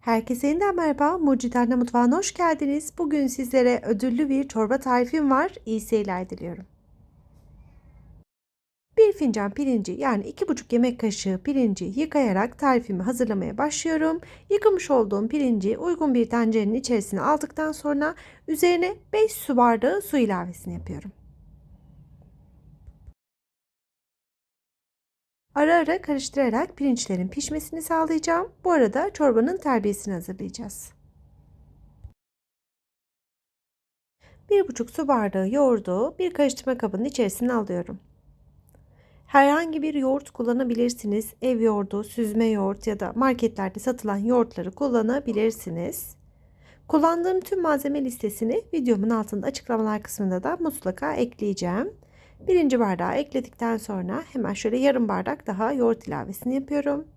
Herkese yeniden merhaba. Mucit Mutfağı'na hoş geldiniz. Bugün sizlere ödüllü bir çorba tarifim var. İyi seyirler diliyorum. Bir fincan pirinci yani iki buçuk yemek kaşığı pirinci yıkayarak tarifimi hazırlamaya başlıyorum. Yıkamış olduğum pirinci uygun bir tencerenin içerisine aldıktan sonra üzerine 5 su bardağı su ilavesini yapıyorum. Ara ara karıştırarak pirinçlerin pişmesini sağlayacağım. Bu arada çorbanın terbiyesini hazırlayacağız. 1,5 su bardağı yoğurdu bir karıştırma kabının içerisine alıyorum. Herhangi bir yoğurt kullanabilirsiniz. Ev yoğurdu, süzme yoğurt ya da marketlerde satılan yoğurtları kullanabilirsiniz. Kullandığım tüm malzeme listesini videomun altında açıklamalar kısmında da mutlaka ekleyeceğim. Birinci bardağı ekledikten sonra hemen şöyle yarım bardak daha yoğurt ilavesini yapıyorum.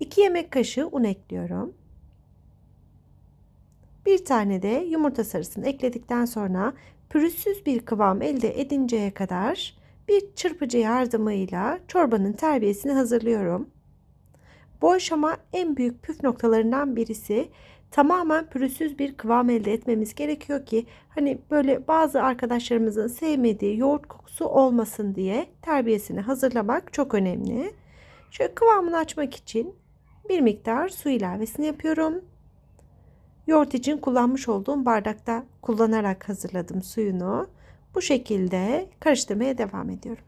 İki yemek kaşığı un ekliyorum. Bir tane de yumurta sarısını ekledikten sonra pürüzsüz bir kıvam elde edinceye kadar bir çırpıcı yardımıyla çorbanın terbiyesini hazırlıyorum. Bu aşama en büyük püf noktalarından birisi. Tamamen pürüzsüz bir kıvam elde etmemiz gerekiyor ki hani böyle bazı arkadaşlarımızın sevmediği yoğurt kokusu olmasın diye terbiyesini hazırlamak çok önemli. Şöyle kıvamını açmak için bir miktar su ilavesini yapıyorum. Yoğurt için kullanmış olduğum bardakta kullanarak hazırladım suyunu. Bu şekilde karıştırmaya devam ediyorum.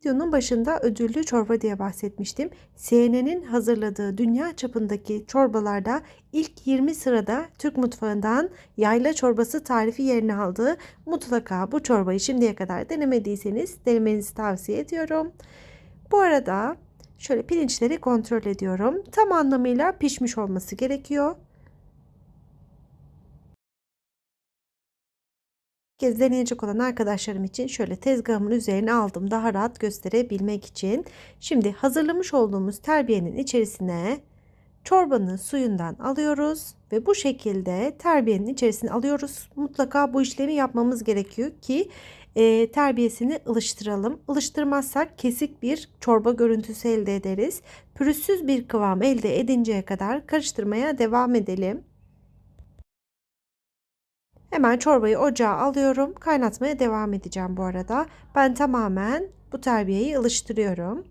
Videonun başında ödüllü çorba diye bahsetmiştim. CNN'in hazırladığı dünya çapındaki çorbalarda ilk 20 sırada Türk mutfağından yayla çorbası tarifi yerini aldı. Mutlaka bu çorbayı şimdiye kadar denemediyseniz denemenizi tavsiye ediyorum. Bu arada şöyle pirinçleri kontrol ediyorum. Tam anlamıyla pişmiş olması gerekiyor. Kez deneyecek olan arkadaşlarım için şöyle tezgahımın üzerine aldım daha rahat gösterebilmek için. Şimdi hazırlamış olduğumuz terbiyenin içerisine çorbanın suyundan alıyoruz ve bu şekilde terbiyenin içerisine alıyoruz. Mutlaka bu işlemi yapmamız gerekiyor ki e, terbiyesini ılıştıralım. Ilıştırmazsak kesik bir çorba görüntüsü elde ederiz. Pürüzsüz bir kıvam elde edinceye kadar karıştırmaya devam edelim. Hemen çorbayı ocağa alıyorum. Kaynatmaya devam edeceğim bu arada. Ben tamamen bu terbiyeyi ılıştırıyorum.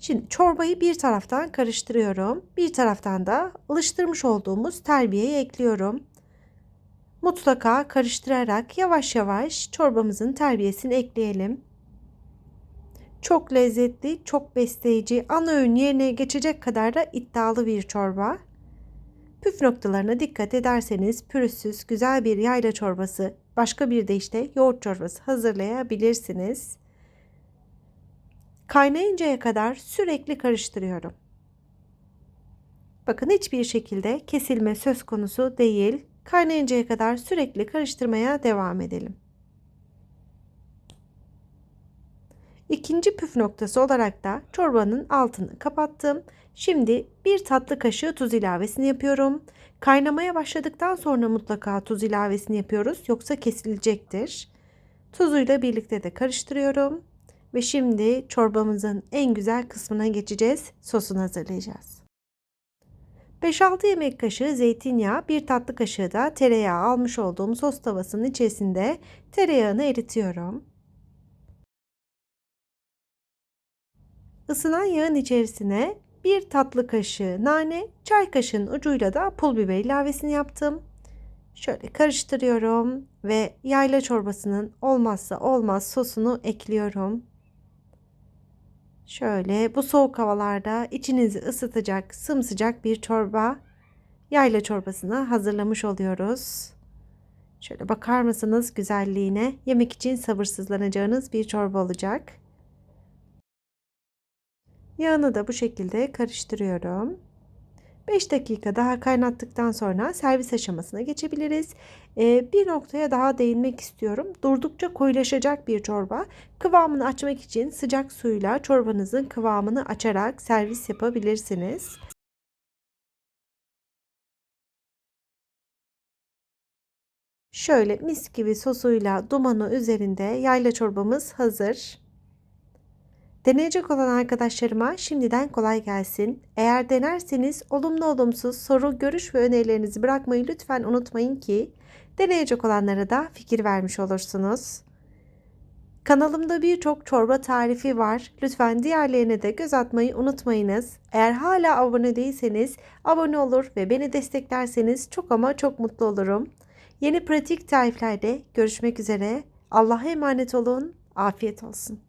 Şimdi çorbayı bir taraftan karıştırıyorum. Bir taraftan da ılıştırmış olduğumuz terbiyeyi ekliyorum. Mutlaka karıştırarak yavaş yavaş çorbamızın terbiyesini ekleyelim. Çok lezzetli, çok besleyici, ana öğün yerine geçecek kadar da iddialı bir çorba. Püf noktalarına dikkat ederseniz pürüzsüz güzel bir yayla çorbası, başka bir de işte yoğurt çorbası hazırlayabilirsiniz. Kaynayıncaya kadar sürekli karıştırıyorum. Bakın hiçbir şekilde kesilme söz konusu değil. Kaynayıncaya kadar sürekli karıştırmaya devam edelim. İkinci püf noktası olarak da çorbanın altını kapattım. Şimdi bir tatlı kaşığı tuz ilavesini yapıyorum. Kaynamaya başladıktan sonra mutlaka tuz ilavesini yapıyoruz yoksa kesilecektir. Tuzuyla birlikte de karıştırıyorum. Ve şimdi çorbamızın en güzel kısmına geçeceğiz. Sosunu hazırlayacağız. 5-6 yemek kaşığı zeytinyağı, bir tatlı kaşığı da tereyağı almış olduğum sos tavasının içerisinde tereyağını eritiyorum. Isınan yağın içerisine bir tatlı kaşığı nane, çay kaşığının ucuyla da pul biber ilavesini yaptım. Şöyle karıştırıyorum ve yayla çorbasının olmazsa olmaz sosunu ekliyorum. Şöyle bu soğuk havalarda içinizi ısıtacak sımsıcak bir çorba yayla çorbasını hazırlamış oluyoruz. Şöyle bakar mısınız güzelliğine? Yemek için sabırsızlanacağınız bir çorba olacak. Yağını da bu şekilde karıştırıyorum. 5 dakika daha kaynattıktan sonra servis aşamasına geçebiliriz. Ee, bir noktaya daha değinmek istiyorum. Durdukça koyulaşacak bir çorba. Kıvamını açmak için sıcak suyla çorbanızın kıvamını açarak servis yapabilirsiniz. Şöyle mis gibi sosuyla dumanı üzerinde yayla çorbamız hazır. Deneyecek olan arkadaşlarıma şimdiden kolay gelsin. Eğer denerseniz olumlu olumsuz soru, görüş ve önerilerinizi bırakmayı lütfen unutmayın ki deneyecek olanlara da fikir vermiş olursunuz. Kanalımda birçok çorba tarifi var. Lütfen diğerlerine de göz atmayı unutmayınız. Eğer hala abone değilseniz abone olur ve beni desteklerseniz çok ama çok mutlu olurum. Yeni pratik tariflerde görüşmek üzere. Allah'a emanet olun. Afiyet olsun.